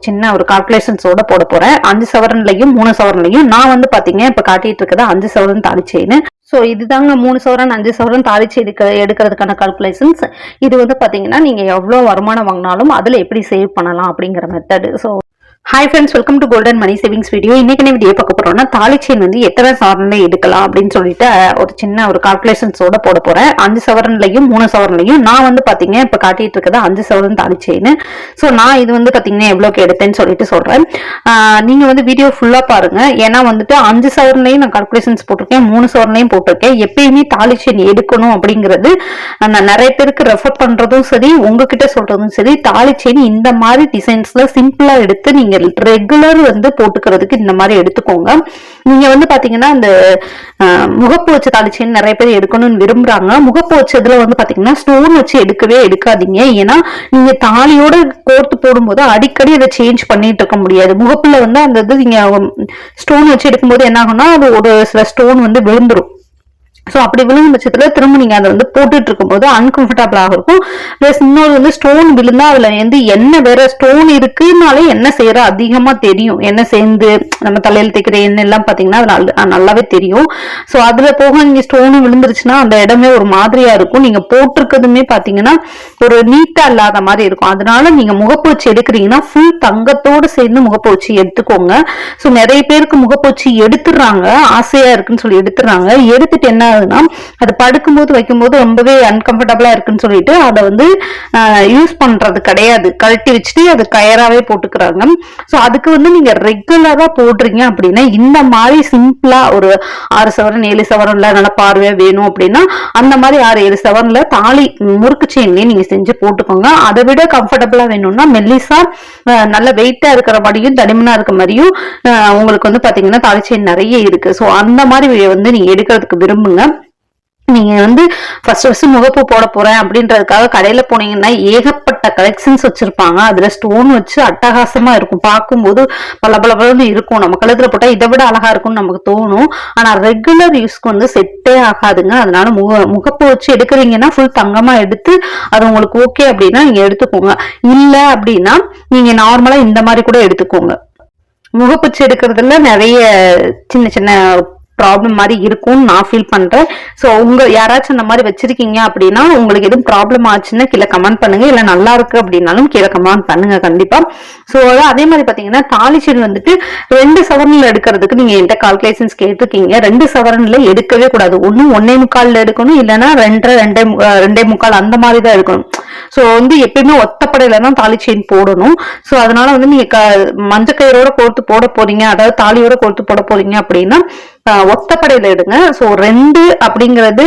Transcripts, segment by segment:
சின்ன ஒரு கால்குலேஷன்ஸோட போட போறேன். அஞ்சு சவரன்லையும் மூணு சவரன்லையும் நான் வந்து பாத்தீங்க இப்ப காட்டிட்டு இருக்கதா அஞ்சு சவரன் தாலி செயின் ஸோ இதுதாங்க மூணு சவரன் அஞ்சு சவரன் தாளிச்சு எடுக்க எடுக்கிறதுக்கான கால்குலேஷன்ஸ் இது வந்து பாத்தீங்கன்னா நீங்க எவ்வளோ வருமானம் வாங்கினாலும் அதுல எப்படி சேவ் பண்ணலாம் அப்படிங்கிற method so hi friends welcome to golden money savings video இன்னைக்கு என்ன வீடியோ பார்க்க போறோம்னா தாலி செயின் வந்து எத்தனை சவரன்ல எடுக்கலாம் அப்படின்னு சொல்லிட்டு ஒரு சின்ன ஒரு கால்குலேஷன்ஸோட போட போறேன். அஞ்சு சவரன்லையும் மூணு சவரன்லையும். நான் வந்து பாத்தீங்க இப்ப காட்டிட்டு இருக்கிறது அஞ்சு சவரன் தாலி செயின் ஸோ நான் இது வந்து பாத்தீங்கன்னா எவ்வளோக்கு எடுத்தேன்னு சொல்லிட்டு சொல்றேன். நீங்க வந்து வீடியோ ஃபுல்லா பாருங்க. ஏன்னா வந்துட்டு அஞ்சு சவரன்லையும் நான் கால்குலேஷன்ஸ் போட்டிருக்கேன் மூணு சவரன்லையும் போட்டிருக்கேன். எப்பயுமே தாலி செயின் எடுக்கணும் அப்படிங்கிறது நான் நிறைய பேருக்கு ரெஃபர் பண்றதும் சரி உங்ககிட்ட சொல்றதும் சரி தாலி செயின் இந்த மாதிரி டிசைன்ஸ்ல சிம்பிளா எடுத்து நீங்க ரெகுலர் வந்து போட்டுக்கிறதுக்கு இந்த மாதிரி எடுத்துக்கோங்க. நீங்க வந்து பாத்தீங்கன்னா இந்த முகப்பு வச்ச தாலி நிறைய பேர் எடுக்கணும்னு விரும்புறாங்க. முகப்பு வச்சதுல வந்து பாத்தீங்கன்னா ஸ்டோன் வச்சு எடுக்கவே எடுக்காதீங்க. ஏன்னா நீங்க தாலியோட கோர்த்து போடும்போது அடிக்கடி அதை சேஞ்ச் பண்ணிட்டு இருக்க முடியாது. முகப்புல வந்து அந்த இது நீங்க ஸ்டோன் வச்சு எடுக்கும்போது என்ன ஆகும்னா அது ஒரு சில ஸ்டோன் வந்து விழுந்துரும். ஸோ அப்படி விழுகும் பட்சத்தில் திரும்ப நீங்கள் அதை வந்து போட்டுட்டு இருக்கும்போது அன்கம்ஃபர்டபுளாக இருக்கும். ப்ளஸ் இன்னொரு வந்து ஸ்டோன் விழுந்தா அதில் வந்து என்ன வேற ஸ்டோன் இருக்குனாலே என்ன செய்யற அதிகமாக தெரியும். என்ன சேர்ந்து நம்ம தலையில் தைக்கிற எண்ணெய் எல்லாம் பார்த்தீங்கன்னா அது நல்ல- நல்லாவே தெரியும். ஸோ அதில் போக நீங்கள் ஸ்டோனும் விழுந்துருச்சுன்னா அந்த இடமே ஒரு மாதிரியா இருக்கும். நீங்கள் போட்டிருக்கிறதுமே பார்த்தீங்கன்னா ஒரு நீட்டா இல்லாத மாதிரி இருக்கும். அதனால நீங்கள் முகப்பூச்சி எடுக்கிறீங்கன்னா ஃபுல் தங்கத்தோடு சேர்ந்து முகப்பூச்சி எடுத்துக்கோங்க. ஸோ நிறைய பேருக்கு முகப்பூச்சி எடுத்துடுறாங்க. ஆசையா இருக்குன்னு சொல்லி எடுத்துடுறாங்க. எடுத்துட்டு என்ன ஆகுதுன்னா அது படுக்கும்போது வைக்கும்போது ரொம்பவே அன்கம்ஃபர்டபுளா இருக்குன்னு சொல்லிட்டு அதை வந்து யூஸ் பண்றது கிடையாது. கழட்டி வச்சுட்டு அது கயராகவே போட்டுக்கிறாங்க. ஸோ அதுக்கு வந்து நீங்க ரெகுலரா போடுறீங்க அப்படின்னா இந்த மாதிரி சிம்பிளா ஒரு ஆறு சவரன் ஏழு சவரன்ல நல்ல பார்வையா வேணும் அப்படின்னா அந்த மாதிரி ஆறு ஏழு சவரன்ல தாலி முறுக்கு செயின்லயே நீங்க செஞ்சு போட்டுக்கோங்க. அதை விட கம்ஃபர்டபுளா வேணும்னா மெல்லிசா நல்ல வெயிட்டா இருக்கிற மாதிரியும் தடிமனா இருக்க மாதிரியும் உங்களுக்கு வந்து பாத்தீங்கன்னா தாலி செயின் நிறைய இருக்கு. ஸோ அந்த மாதிரி வந்து நீங்க எடுக்கிறதுக்கு விரும்புங்க. நீங்க வந்து ஃபர்ஸ்ட் ஃபர்ஸ்ட் முகப்பு போட போறேன் அப்படின்றதுக்காக கடையில போனீங்கன்னா ஏகப்பட்ட கலெக்ஷன்ஸ் வச்சிருப்பாங்க. அதுல ஸ்டோன் வச்சு அட்டகாசமா இருக்கும். பார்க்கும்போது பல பல பலன்னு இருக்கும். நம்ம கழுத்துல போட்டா இதை விட அழகா இருக்கும்னு நமக்கு தோணும். ஆனா ரெகுலர் யூஸ்க்கு வந்து செட்டே ஆகாதுங்க. அதனால முக முகப்பு வச்சு எடுக்கிறீங்கன்னா ஃபுல் தங்கமா எடுத்து அது உங்களுக்கு ஓகே அப்படின்னா நீங்க எடுத்துக்கோங்க. இல்ல அப்படின்னா நீங்க நார்மலா இந்த மாதிரி கூட எடுத்துக்கோங்க. முகப்பூச்சி எடுக்கிறதுல நிறைய சின்ன சின்ன ப்ராப்ளம் மாதிரி இருக்கும்னு நான் ஃபீல் பண்றேன். ஸோ உங்க யாராச்சும் அந்த மாதிரி வச்சிருக்கீங்க அப்படின்னா உங்களுக்கு எதுவும் ப்ராப்ளம் ஆச்சுன்னா கீழே கமெண்ட் பண்ணுங்க. இல்லை நல்லா இருக்கு அப்படின்னாலும் கீழே கமெண்ட் பண்ணுங்க கண்டிப்பா. ஸோ அதே மாதிரி பாத்தீங்கன்னா தாலி செயின் வந்துட்டு ரெண்டு சவரன்ல எடுக்கிறதுக்கு நீங்க என்கிட்ட கால்குலேஷன்ஸ் கேட்டிருக்கீங்க. ரெண்டு சவரன்ல எடுக்கவே கூடாது. ஒன்னும் ஒன்னே முக்கால்ல எடுக்கணும். இல்லைன்னா ரெண்டரை ரெண்டே ரெண்டே முக்கால் அந்த மாதிரி தான் எடுக்கணும். ஸோ வந்து எப்பயுமே ஒத்தப்படையில தான் தாலி செயின் போடணும். ஸோ அதனால வந்து நீங்க க- மஞ்சக்கயிறோட கோர்த்து போட போறீங்க. அதாவது தாலியோட கோர்த்து போட போறீங்க அப்படின்னா ஒத்தப்படையில எடுங்க. ஸோ ரெண்டு அப்படிங்கிறது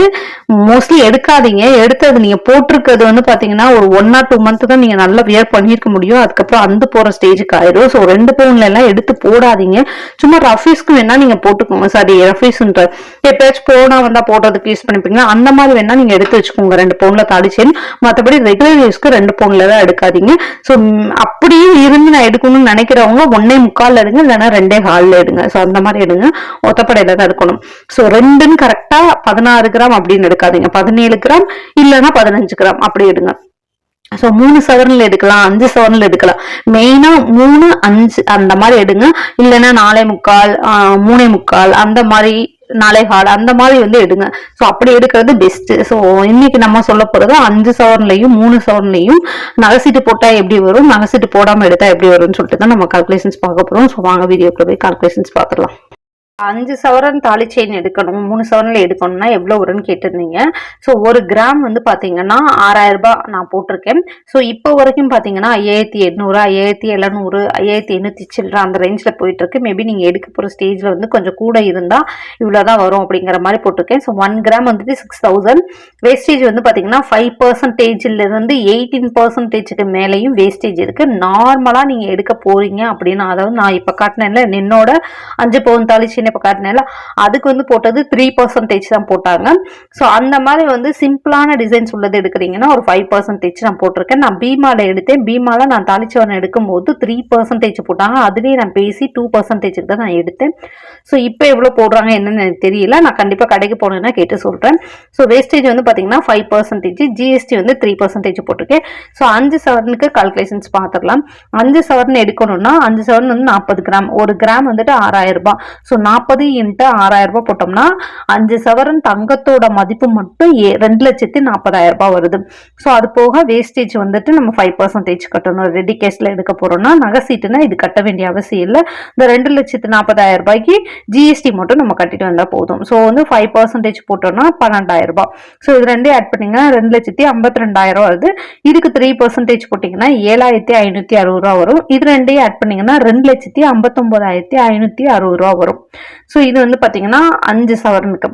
மோஸ்ட்லி எடுக்காதீங்க. எடுத்தது நீங்க போட்டிருக்கிறது வந்து பாத்தீங்கன்னா ஒரு ஒன் ஆர் டூ மந்த் தான் நீங்க நல்லா வியர் பண்ணியிருக்க முடியும். அதுக்கப்புறம் அந்த போற ஸ்டேஜுக்கு ஆயிடும் ஸோ ரெண்டு பவுன்ல எல்லாம் எடுத்து போடாதீங்க. சும்மா ரஃபீஸ்க்கு வேணா நீங்க போட்டுக்கோங்க. சாரி ரஃபீஸ்ன்ற எப்பயாச்சும் போனா வந்தா போடுறதுக்கு யூஸ் பண்ணிப்பீங்க அந்த மாதிரி வேணா நீங்க எடுத்து வச்சுக்கோங்க. ரெண்டு பவுன்ல தாளிச்சேன் மற்றபடி ரெகுலர் யூஸ்க்கு ரெண்டு பவுன்ல தான் எடுக்காதீங்க. ஸோ அப்படியே இருந்து நான் எடுக்கணும்னு நினைக்கிறவங்க ஒன்னே முக்கால் எடுங்க. இல்லைன்னா ரெண்டே ஹாலில் எடுங்க. ஸோ அந்த மாதிரி எடுங்க. ஒத்தப்படையில தான் எடுக்கணும். ஸோ ரெண்டுன்னு கரெக்டா பதினாறு கிராம் அப்படின்னு எடுக்காதீங்க. பதினேழு கிராம் இல்லைன்னா பதினஞ்சு கிராம் அப்படி எடுங்க. ஸோ மூணு சவரன்ல எடுக்கலாம் அஞ்சு சவரன்ல எடுக்கலாம். மெயினா மூணு அஞ்சு அந்த மாதிரி எடுங்க. இல்லைன்னா நாலே முக்கால் ஆஹ் மூணே முக்கால் அந்த மாதிரி நாளை ஹால் அந்த மாதிரி வந்து எடுங்க. ஸோ அப்படி எடுக்கிறது பெஸ்ட் ஸோ இன்னைக்கு நம்ம சொல்ல போறது அஞ்சு சவரன்லையும் மூணு சவரன்லையும் நகைசீட்டு போட்டா எப்படி வரும்? நகைசீட்டு போடாம எடுத்தா எப்படி வரும்னு சொல்லிட்டு தான் நம்ம கால்குலேஷன்ஸ் பார்க்க போறோம். ஸோ வாங்க வீடியோக்குள்ள போய் கால்குலேஷன்ஸ் பார்த்துடலாம். அஞ்சு சவரன் தாலி செயின் எடுக்கணும் மூணு சவரன்ல எடுக்கணும்னா எவ்வளவு வரும்னு கேட்டிருந்தீங்க. ஸோ ஒரு கிராம் வந்து பாத்தீங்கன்னா ஆறாயிரம் ரூபாய் நான் போட்டிருக்கேன். ஸோ இப்போ வரைக்கும் பாத்தீங்கன்னா ஐயாயிரத்தி எட்நூறு ஐயாயிரத்தி எழுநூறு ஐயாயிரத்தி எண்ணூத்தி சில்லற அந்த ரேஞ்சில் போயிட்டு இருக்கு மேபி நீங்க எடுக்க போற ஸ்டேஜ்ல வந்து கொஞ்சம் கூட இருந்தா இவ்வளவுதான் வரும் அப்படிங்கிற மாதிரி போட்டிருக்கேன். ஸோ ஒன் கிராம் வந்துட்டு சிக்ஸ் தௌசண்ட் வேஸ்டேஜ் வந்து பாத்தீங்கன்னா ஃபைவ் பர்சன்டேஜ்ல இருந்து எயிட்டீன் பர்சன்டேஜுக்கு மேலேயும் வேஸ்டேஜ் இருக்கு. நார்மலா நீங்க எடுக்க போறீங்க அப்படின்னா அதாவது நான் இப்ப காட்டினேன்ல என்னோட அஞ்சு பவுன் தாலி சின்ன இப்போ காட்டினேன்ல அதுக்கு வந்து போட்டது த்ரீ பர்சன்டேஜ் தான் போட்டாங்க. ஸோ அந்த மாதிரி வந்து சிம்பிளான டிசைன்ஸ் உள்ளது எடுக்கிறீங்கன்னா ஒரு ஃபைவ் பர்சன்டேஜ் நான் போட்டிருக்கேன். நான் பீமால எடுத்தேன். பீமால நான் தாளிச்சவரன் எடுக்கும்போது த்ரீ பர்சன்டேஜ் போட்டாங்க. அதுலேயே நான் பேசி டூ பர்சன்டேஜுக்கு தான் நான் எடுத்தேன். ஸோ இப்போ எவ்வளோ போடுறாங்க என்னன்னு எனக்கு தெரியல. நான் கண்டிப்பாக கடைக்கு போனேன்னா கேட்டு சொல்கிறேன் ஸோ வேஸ்டேஜ் வந்து பார்த்தீங்கன்னா ஃபைவ் பர்சன்டேஜ் ஜிஎஸ்டி வந்து த்ரீ பர்சன்டேஜ் போட்டிருக்கேன். ஸோ அஞ்சு சவரனுக்கு கால்குலேஷன்ஸ் பார்த்துக்கலாம் அஞ்சு சவரன் எடுக்கணும்னா அஞ்சு சவரன் வந்து நாற்பது கிராம். ஒரு கிராம் வந்துட்டு ஆறாயிரம் ரூபாய். ஸோ நாற்பது இன்ட்டு ஆறாயிரம் ரூபாய் போட்டோம்னா அஞ்சு சவரன் தங்கத்தோட மதிப்பு மட்டும் ஏ ரெண்டு லட்சத்தி நாற்பதாயிரம் ரூபாய் வருது. ஸோ அது போக வேஸ்டேஜ் வந்துட்டு நம்ம ஃபைவ் பர்சன்டேஜ் கட்டணும். ரெடி கேஷில் எடுக்க போகிறோம்னா நகை சீட்டுனா இது கட்ட வேண்டிய அவசியம் இல்லை. இந்த ரெண்டு லட்சத்து நாற்பதாயிரம் ரூபாய்க்கு ஜிஎஸ்டி மட்டும் நம்ம கட்டிட்டு வந்தால் போதும். ஸோ வந்து ஃபைவ் பர்சன்டேஜ் போட்டோம்னா பன்னெண்டாயிரம் ரூபாய். ஸோ இது ரெண்டையும் ஆட் பண்ணிங்கன்னா ரெண்டு லட்சத்தி ஐம்பத்தி ரெண்டாயிரம் வருது. இதுக்கு த்ரீ பர்சன்டேஜ் போட்டிங்கன்னா ஏழாயிரத்தி ஐநூற்றி அறுபது ரூபா வரும். இது ரெண்டையும் ஆட் பண்ணிங்கன்னா ரெண்டு லட்சத்தி ஐம்பத்தொம்போதாயிரத்தி ஐநூற்றி அறுபது ரூபா வரும். ஸோ இது வந்து பார்த்தீங்கன்னா அஞ்சு சவரனுக்கு.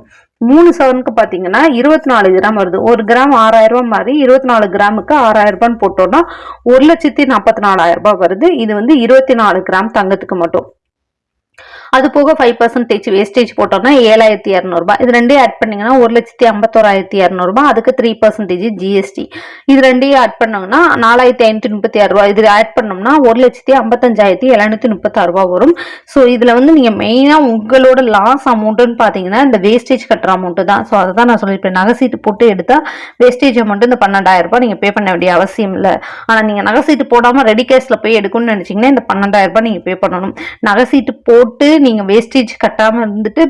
மூணு சவரனுக்கு பார்த்தீங்கன்னா இருபத்தி நாலு கிராம் வருது. ஒரு கிராம் ஆறாயிரம் ரூபாய் மாதிரி இருபத்தி நாலு கிராமுக்கு ஆறாயிரம் ரூபான்னு போட்டோம்னா ஒரு லட்சத்தி நாற்பத்தி நாலாயிரம் ரூபாய் வருது. இது வந்து இருபத்தி நாலு கிராம் தங்கத்துக்கு மட்டும். அது போக ஃபைவ் பர்சன்டேஜ் வேஸ்டேஜ் போட்டோம்னா ஏழாயிரத்தி இரநூறுபா இது ரெண்டையும் ஆட் பண்ணீங்கன்னா ஒரு லட்சத்தி ஐம்பத்தோராயிரத்தி இரநூறுபா அதுக்கு த்ரீ பர்சன்டேஜ் ஜிஎஸ்டி இது ரெண்டையும் ஆட் பண்ணோம்னா நாலாயிரத்தி ஐநூற்றி முப்பத்தி ஆறு ரூபா. இது ஆட் பண்ணோம்னா ஒரு லட்சத்தி ஐம்பத்தஞ்சாயிரத்தி எழுநூற்றி முப்பத்தாறு ரூபா வரும். ஸோ இதில் வந்து நீங்கள் மெயினாக உங்களோட லாஸ் அமௌண்ட்டுன்னு பார்த்தீங்கன்னா இந்த வேஸ்டேஜ் கட்டுற அமௌண்ட்டு தான். ஸோ அதை தான் நான் சொல்லியிருப்பேன் நகை சீட்டு போட்டு எடுத்தால் வேஸ்டேஜ் அமௌண்ட் இந்த பன்னெண்டாயிரம் ரூபாய் நீங்கள் பே பண்ண வேண்டிய அவசியம் இல்லை. ஆனால் நீங்கள் நகை சீட்டு போடாமல் ரெடி கேஷில் போய் எடுக்கணும்னு நினச்சிங்கன்னா இந்த பன்னெண்டாயிரம் ரூபாய் நீங்கள் பே பண்ணணும். நகை சீட்டு போட்டு நீங்கள் வேஸ்டேஜ் கட்டாமல் இருந்துட்டு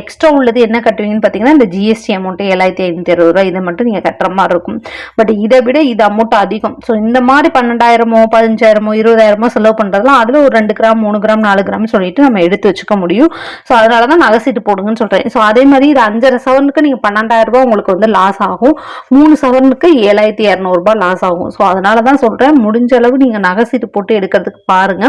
எக்ஸ்ட்ரா உள்ளது என்ன கட்டுவீங்கன்னு பார்த்தீங்கன்னா இந்த ஜிஎஸ்டி அமௌண்ட் ஏழாயிரத்தி ஐநூற்றி அறுபது ரூபா இதை மட்டும் நீங்கள் கட்டுற மாதிரி இருக்கும். பட் இதை விட இது அமௌண்ட் அதிகம். ஸோ இந்த மாதிரி பன்னெண்டாயிரமோ பதினஞ்சாயிரமோ இருபதாயிரமோ செலவு பண்ணுறதுலாம் அதில் ஒரு ரெண்டு கிராம் மூணு கிராம் நாலு கிராம் சொல்லிட்டு நம்ம எடுத்து வச்சுக்க முடியும். ஸோ அதனால தான் நகை சீட்டு போடுங்கன்னு சொல்கிறேன் ஸோ அதே மாதிரி இது அஞ்சரை சவரனுக்கு நீங்கள் பன்னெண்டாயிரம் ரூபாய் உங்களுக்கு வந்து லாஸ் ஆகும். மூணு சவரனுக்கு ஏழாயிரத்தி இரநூறுபா லாஸ் ஆகும். ஸோ அதனால தான் சொல்கிறேன் முடிஞ்ச அளவு நீங்கள் நகை சீட்டு போட்டு எடுக்கிறதுக்கு பாருங்க.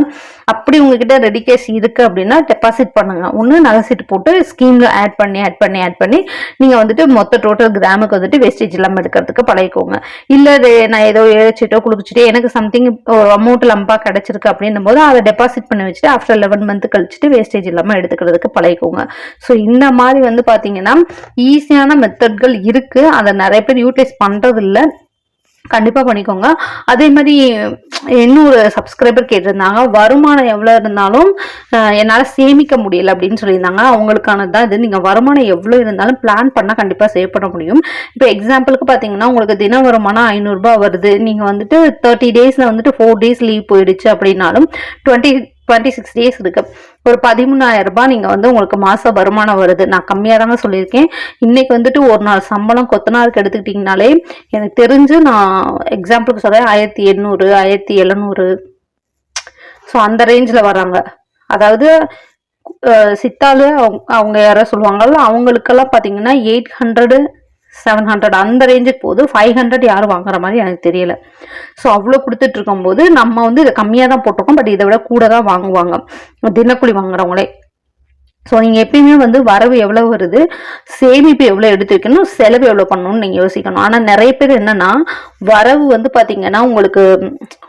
அப்படி உங்ககிட்ட ரெடி கேஷ் இருக்குது அப்படின்னா டெபாசிட் பண்ணுங்க. ஒன்று நகை சீட்டு போட்டு ஸ்கீமில் ஆட் பண்ணி ஆட் பண்ணி ஆட் பண்ணி நீங்கள் வந்துட்டு மொத்த டோட்டல் கிராமுக்கு வந்துட்டு வேஸ்டேஜ் இல்லாமல் எடுக்கிறதுக்கு பழகிக்கோங்க. இல்லை நான் ஏதோ ஏழைச்சிட்டோ குளிச்சிட்டோ எனக்கு சம்திங் ஒரு அமௌண்ட் லம்பாக கிடைச்சிருக்கு அப்படின்னும் போது அதை டெபாசிட் பண்ணி வச்சுட்டு ஆஃப்டர் லெவன் மந்த் கழிச்சுட்டு வேஸ்டேஜ் இல்லாமல் எடுத்துக்கிறதுக்கு பழகிக்கோங்க. ஸோ இந்த மாதிரி வந்து பார்த்தீங்கன்னா ஈஸியான மெத்தட்கள் இருக்குது அதை நிறைய பேர் யூட்டிலைஸ் பண்றது கண்டிப்பாக பண்ணிக்கோங்க. அதே மாதிரி இன்னொரு சப்ஸ்கிரைபர் கேட்டிருந்தாங்க வருமானம் எவ்வளோ இருந்தாலும் என்னால் சேமிக்க முடியல அப்படின்னு சொல்லியிருந்தாங்க. அவங்களுக்கானது தான் இது. நீங்கள் வருமானம் எவ்வளோ இருந்தாலும் பிளான் பண்ணால் கண்டிப்பாக சேவ் பண்ண முடியும். இப்போ எக்ஸாம்பிளுக்கு பார்த்தீங்கன்னா உங்களுக்கு தின வருமானம் ஐநூறுரூபா வருது. நீங்கள் வந்துட்டு தேர்ட்டி டேஸில் வந்துட்டு ஃபோர் டேஸ் லீவ் போயிடுச்சு அப்படின்னாலும் டுவெண்ட்டி டுவெண்ட்டி சிக்ஸ் டேஸ் இருக்கு. ஒரு பதிமூணாயிரம் ரூபாய் நீங்கள் வந்து உங்களுக்கு மாச வருமானம் வருது. நான் கம்மியாக தாங்க சொல்லியிருக்கேன். இன்னைக்கு வந்துட்டு ஒரு நாள் சம்பளம் கொத்தனாருக்கு எடுத்துக்கிட்டிங்கனாலே எனக்கு தெரிஞ்சு நான் எக்ஸாம்பிளுக்கு சொல்கிறேன் ஆயிரத்தி எண்ணூறு ஆயிரத்தி எழுநூறு. ஸோ அந்த ரேஞ்சில் வராங்க அதாவது சித்தாலு அவங்க அவங்க யாராவது சொல்லுவாங்கல்ல அவங்களுக்கெல்லாம் பார்த்தீங்கன்னா எயிட் ஹண்ட்ரடு செவன் ஹண்ட்ரட் அந்த ரேஞ்சுக்கு போது ஃபைவ் ஹண்ட்ரட் யாரும் வாங்குற மாதிரி எனக்கு தெரியல. ஸோ அவ்வளோ கொடுத்துட்டு இருக்கும்போது நம்ம வந்து இதை கம்மியாக தான் போட்டிருக்கோம் பட் இதை விட கூட தான் வாங்குவாங்க. தினக்கூலி வாங்குறவங்களே. ஸோ நீங்கள் எப்பயுமே வந்து வரவு எவ்வளோ வருது சேமிப்பு எவ்வளோ எடுத்து வைக்கணும் செலவு எவ்வளோ பண்ணணும்னு நீங்கள் யோசிக்கணும். ஆனால் நிறைய பேர் என்னன்னா வரவு வந்து பார்த்தீங்கன்னா உங்களுக்கு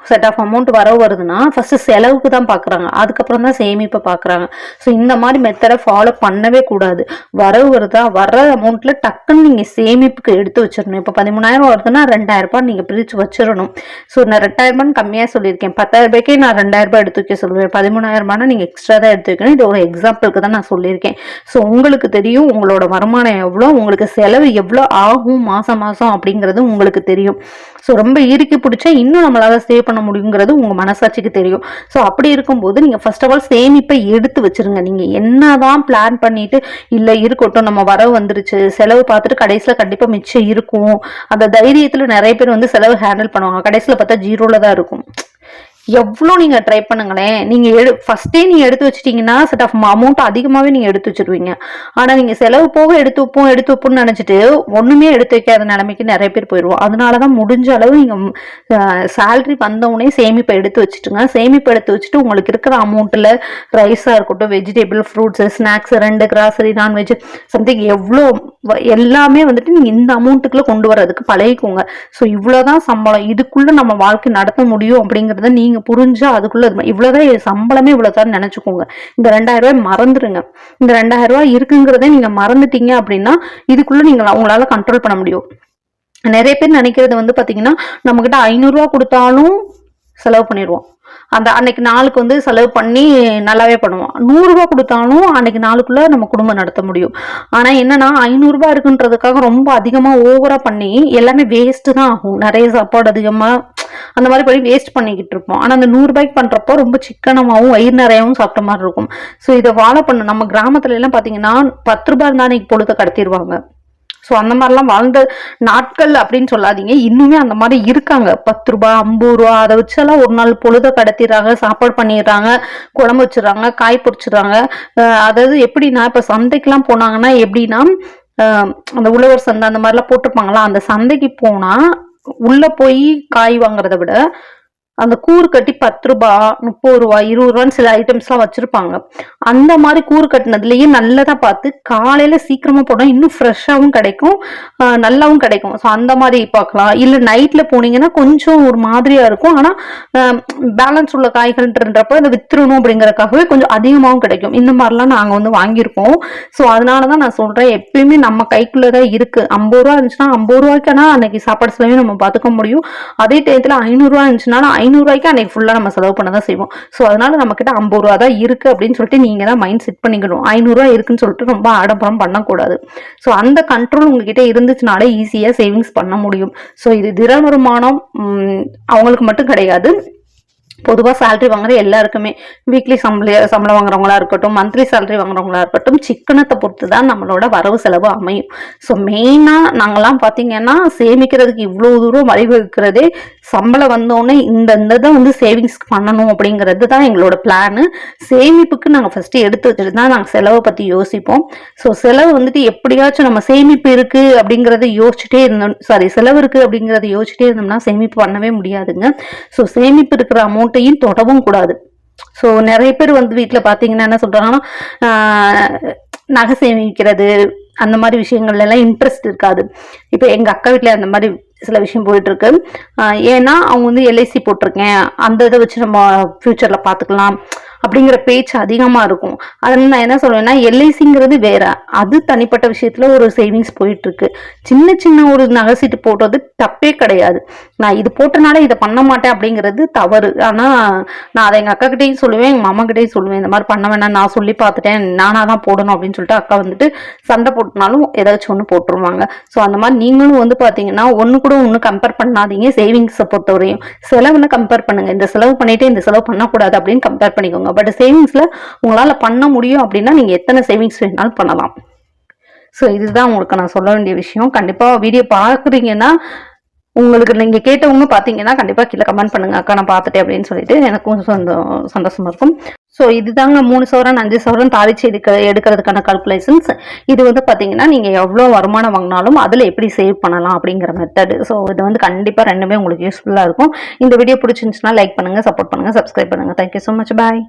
செட் ஆஃப் அமௌண்ட் வரவு வருதுன்னா ஃபர்ஸ்ட் செலவுக்கு தான் பார்க்குறாங்க அதுக்கப்புறம் தான் சேமிப்பை பார்க்குறாங்க ஸோ இந்த மாதிரி மெத்தடை ஃபாலோ பண்ணவே கூடாது. வரவு வருதா? வர்ற அமௌண்ட்டில் டக்குன்னு நீங்கள் சேமிப்புக்கு எடுத்து வச்சிடணும். இப்போ பதிமூணாயிரம் வருதுன்னா ரெண்டாயிரம் ரூபாய் நீங்கள் பிரித்து வச்சிடணும். ஸோ நான் ரெண்டாயிரரூபான்னு கம்மியாக சொல்லியிருக்கேன். பத்தாயிரம் ரூபாய்க்கே நான் ரெண்டாயிரம் ரூபாய் எடுத்து வைக்க சொல்லுவேன். பதிமூணாயிரம் ரூபாய்னா நீங்கள் எக்ஸ்ட்ரா தான் எடுத்து வைக்கணும். இது ஒரு எக்ஸாம்பிளுக்கு தான் நான் சொல்லியிருக்கேன். ஸோ உங்களுக்கு தெரியும் உங்களோட வருமானம் எவ்வளோ உங்களுக்கு செலவு எவ்வளோ ஆகும் மாதம் மாதம் அப்படிங்கிறது உங்களுக்கு தெரியும். ஸோ ரொம்ப இறுக்கி பிடிச்சா இன்னும் நம்மளால சேவ் பண்ண முடியுங்கிறது உங்கள் மனசாட்சிக்கு தெரியும். ஸோ அப்படி இருக்கும்போது நீங்கள் ஃபர்ஸ்ட் ஆஃப் ஆல் சேமிப்பை எடுத்து வச்சிருங்க. நீங்கள் என்னதான் பிளான் பண்ணிட்டு இல்லை இருக்கட்டும் நம்ம வரவு வந்துருச்சு செலவு பார்த்துட்டு கடைசியில் கண்டிப்பாக மிச்சம் இருக்கும். அந்த தைரியத்தில் நிறைய பேர் வந்து செலவு ஹேண்டில் பண்ணுவாங்க. கடைசியில் பார்த்தா ஜீரோவில் தான் இருக்கும். எவ்வளோ நீங்கள் ட்ரை பண்ணுங்களேன். நீங்கள் எடு ஃபஸ்ட்டே நீங்கள் எடுத்து வச்சிட்டிங்கன்னா செட் ஆஃப் அமௌண்ட் அதிகமாகவே நீங்கள் எடுத்து வச்சிருவீங்க. ஆனால் நீங்கள் செலவு போக எடுத்து வைப்போம் எடுத்து வைப்போம்னு நினச்சிட்டு ஒன்றுமே எடுத்து வைக்காத நிலைமைக்கு நிறைய பேர் போயிடுவோம் அதனால தான் முடிஞ்ச அளவு நீங்கள் சேலரி வந்தவுடனே சேமிப்பை எடுத்து வச்சுட்டுங்க. சேமிப்பை எடுத்து வச்சுட்டு உங்களுக்கு இருக்கிற அமௌண்ட்டில் ரைஸாக இருக்கட்டும் வெஜிடபிள் ஃப்ரூட்ஸு ஸ்நாக்ஸ் ரெண்டு கிராசரி நான்வெஜ் சம்திங் எவ்வளோ வ- எல்லாமே வந்துட்டு நீங்கள் இந்த அமௌண்ட்டுக்குள்ளே கொண்டு வர்றதுக்கு பழகிக்கோங்க. ஸோ இவ்வளோதான் சம்பளம். இதுக்குள்ளே நம்ம வாழ்க்கை நடத்த முடியும் அப்படிங்கிறத நீங்கள் நீங்க புரிஞ்சா அதுக்குள்ள இது- இவ்வளவுதான் சம்பளமே இவ்வளவுதான் நினைச்சுக்கோங்க. இந்த ரெண்டாயிரம் ரூபாய் மறந்துருங்க. இந்த ரெண்டாயிரம் ரூபாய் இருக்குங்கிறத நீங்க மறந்துட்டீங்க அப்படின்னா இதுக்குள்ள நீங்க உங்களால கண்ட்ரோல் பண்ண முடியும். நிறைய பேர் நினைக்கிறது வந்து பாத்தீங்கன்னா நம்ம கிட்ட ஐநூறுரூவா கொடுத்தாலும் செலவு பண்ணிடுவோம். அந்த அன்னைக்கு நாளுக்கு வந்து செலவு பண்ணி நல்லாவே பண்ணுவோம். நூறுரூவா கொடுத்தாலும் அன்னைக்கு நாளுக்குள்ள நம்ம குடும்பம் நடத்த முடியும். ஆனால் என்னன்னா ஐநூறுரூபா இருக்குன்றதுக்காக ரொம்ப அதிகமாக ஓவராக பண்ணி எல்லாமே வேஸ்ட்டு தான் ஆகும். நிறைய சாப்பாடு அதிகமாக அந்த மாதிரி பண்ணி வேஸ்ட் பண்ணிக்கிட்டு இருப்போம். ஆனால் அந்த நூறுரூபாய்க்கு பண்ணுறப்போ பண்றப்போ ரொம்ப சிக்கனமாகவும் வயிறு நிறையவும் சாப்பிட்ட மாதிரி இருக்கும். ஸோ இதை ஃபாலோ பண்ண நம்ம கிராமத்துல எல்லாம் பார்த்தீங்கன்னா பத்து ரூபாய் இருந்தா அன்னைக்கு பொழுத கடத்திடுவாங்க ஸோ அந்த மாதிரிலாம் வாழ்ந்த நாட்கள் அப்படின்னு சொல்லாதீங்க. இன்னுமே அந்த மாதிரி இருக்காங்க. பத்து ரூபாய் ஐம்பது ரூபா அதை வச்செல்லாம் ஒரு நாள் பொழுத கடத்திடுறாங்க சாப்பாடு பண்ணிடுறாங்க குழம்பு வச்சிடுறாங்க காய் பொறிச்சிடுறாங்க அதாவது எப்படின்னா இப்போ சந்தைக்கெல்லாம் போனாங்கன்னா எப்படின்னா அந்த உழவர் சந்தை அந்த மாதிரிலாம் போட்டிருப்பாங்களா? அந்த சந்தைக்கு போனால் உள்ளே போய் காய் வாங்குறத விட அந்த கூறு கட்டி பத்து ரூபா முப்பது ரூபா இருபது ரூபான்னு சில ஐட்டம்ஸ்லாம் வச்சிருப்பாங்க. அந்த மாதிரி கூறு கட்டினதுலயே நல்லதா பார்த்து காலையில சீக்கிரமா போனா இன்னும் ஃப்ரெஷ்ஷாகவும் கிடைக்கும் நல்லாவும் கிடைக்கும். ஸோ அந்த மாதிரி பார்க்கலாம். இல்ல நைட்ல போனீங்கன்னா கொஞ்சம் ஒரு மாதிரியா இருக்கும். ஆனா பேலன்ஸ் உள்ள காய்கள்ன்றப்ப அதை வித்துறணும் அப்படிங்கறக்காகவே கொஞ்சம் அதிகமாகவும் கிடைக்கும். இந்த மாதிரிலாம் நாங்க வந்து வாங்கியிருக்கோம். ஸோ அதனாலதான் நான் சொல்றேன் எப்பயுமே நம்ம கைக்குள்ளதான் இருக்கு. ஐம்பது ரூபா இருந்துச்சுன்னா ஐம்பது ரூபாய்க்கானா அன்னைக்கு சாப்பாடு செலவையும் நம்ம பார்த்துக்க முடியும். அதே டயத்துல ஐநூறு ரூபா இருந்துச்சுன்னா ஐநூறு ரூபாய்க்கு அன்னைக்கு நம்ம செலவு பண்ண தான் செய்வோம். ஸோ அதனால் நம்ம கிட்ட ஐம்பது ரூபா தான் இருக்குது அப்படின்னு சொல்லிட்டு நீங்கள் தான் மைண்ட் செட் பண்ணிக்கணும். ஐநூறுரூவா இருக்குன்னு சொல்லிட்டு ரொம்ப ஆடம்பரம் பண்ணக்கூடாது. ஸோ அந்த கண்ட்ரோல் உங்ககிட்ட இருந்துச்சுனாலே ஈஸியாக சேவிங்ஸ் பண்ண முடியும். ஸோ இது திற வருமானம் அவங்களுக்கு மட்டும் கிடையாது. பொதுவாக சேலரி வாங்குற எல்லாருக்குமே. வீக்லி சம்பள சம்பளம் வாங்குறவங்களா இருக்கட்டும் மந்த்லி சேலரி வாங்குறவங்களா இருக்கட்டும் சிக்கனத்தை பொறுத்து தான் நம்மளோட வரவு செலவு அமையும். ஸோ மெயினாக நாங்கள்லாம் பார்த்தீங்கன்னா சேமிக்கிறதுக்கு இவ்வளோ தூரம் வழிவகுக்கிறதே சம்பளம் வந்தோடனே இந்த இந்த தான் வந்து சேவிங்ஸ் பண்ணணும் அப்படிங்கிறது தான் எங்களோட பிளானு சேமிப்புக்கு நாங்கள் ஃபஸ்ட்டு எடுத்து வச்சுட்டு தான் நாங்கள் செலவை பற்றி யோசிப்போம். ஸோ செலவு வந்துட்டு எப்படியாச்சும் நம்ம சேமிப்பு இருக்குது அப்படிங்கிறத யோசிச்சுட்டே இருந்தோம் சாரி செலவு இருக்குது அப்படிங்கிறத யோசிச்சுட்டே இருந்தோம்னா சேமிப்பு பண்ணவே முடியாதுங்க. ஸோ சேமிப்பு இருக்கிற அமௌண்ட் அமௌண்ட்டையும் தொடவும் கூடாது. ஸோ நிறைய பேர் வந்து வீட்டில் பார்த்தீங்கன்னா என்ன சொல்கிறாங்கன்னா நகை சேமிக்கிறது அந்த மாதிரி விஷயங்கள்லாம் இன்ட்ரெஸ்ட் இருக்காது. இப்போ எங்கள் அக்கா வீட்டில் அந்த மாதிரி சில விஷயம் போயிட்டுருக்கு. ஏன்னா அவங்க வந்து எல்ஐசி போட்டிருக்கேன். அந்த இதை வச்சு நம்ம ஃப்யூச்சரில் பார்த்துக்கலாம் அப்படிங்கிற பேச்சு அதிகமாக இருக்கும். அதனால நான் என்ன சொல்லுவேன்னா எல்ஐசிங்கிறது வேற. அது தனிப்பட்ட விஷயத்துல ஒரு சேவிங்ஸ் போயிட்டு இருக்கு சின்ன சின்ன ஒரு நகை சீட்டு போடுறது தப்பே கிடையாது. நான் இது போட்டனால இதை பண்ண மாட்டேன் அப்படிங்கிறது தவறு. ஆனா நான் அதை எங்க அக்கா சொல்லுவேன் எங்க மாமா சொல்லுவேன் இந்த மாதிரி பண்ண வேணாம் நான் சொல்லி பார்த்துட்டேன் நானா தான் போடணும் அப்படின்னு சொல்லிட்டு அக்கா வந்துட்டு சண்டை போட்டுனாலும் ஏதாச்சும் ஒன்று போட்டுருவாங்க. ஸோ அந்த மாதிரி நீங்களும் வந்து பார்த்தீங்கன்னா ஒன்று கூட ஒன்று கம்பேர் பண்ணாதீங்க சேவிங்ஸை பொறுத்தவரையும். செலவுல கம்பேர் பண்ணுங்க. இந்த செலவு பண்ணிட்டு இந்த செலவு பண்ணக்கூடாது அப்படின்னு கம்பேர் பண்ணிக்கோங்க. பட் சேவிங்ஸ்ல உங்களால பண்ண முடியும் அப்படின்னா நீங்க எத்தனை சேவிங்ஸ் வேணாலும் பண்ணலாம். ஸோ இதுதான் உங்களுக்கு நான் சொல்ல வேண்டிய விஷயம். கண்டிப்பா வீடியோ பார்க்குறீங்கன்னா உங்களுக்கு நீங்க கேட்டவங்க பார்த்தீங்கன்னா கண்டிப்பா கீழே கமெண்ட் பண்ணுங்க. அக்கா நான் பார்த்துட்டேன் அப்படின்னு சொல்லிட்டு எனக்கும் சொந்த சந்தோஷமா இருக்கும். ஸோ இதுதாங்க மூணு சவரன் அஞ்சு சவரன் தாளிச்சு எடுக்க எடுக்கிறதுக்கான கால்குலேஷன்ஸ் இது வந்து பார்த்தீங்கன்னா நீங்கள் எவ்வளோ வருமானம் வாங்கினாலும் அதில் எப்படி சேவ் பண்ணலாம் அப்படிங்கிற மெத்தடு ஸோ இது வந்து கண்டிப்பாக ரெண்டுமே உங்களுக்கு யூஸ்ஃபுல்லாக இருக்கும். இந்த வீடியோ பிடிச்சிருந்துச்சுன்னா லைக் பண்ணுங்கள் சப்போர்ட் பண்ணுங்கள் சப்ஸ்கிரைப் பண்ணுங்கள் தேங்க்யூ ஸோ மச் பாய்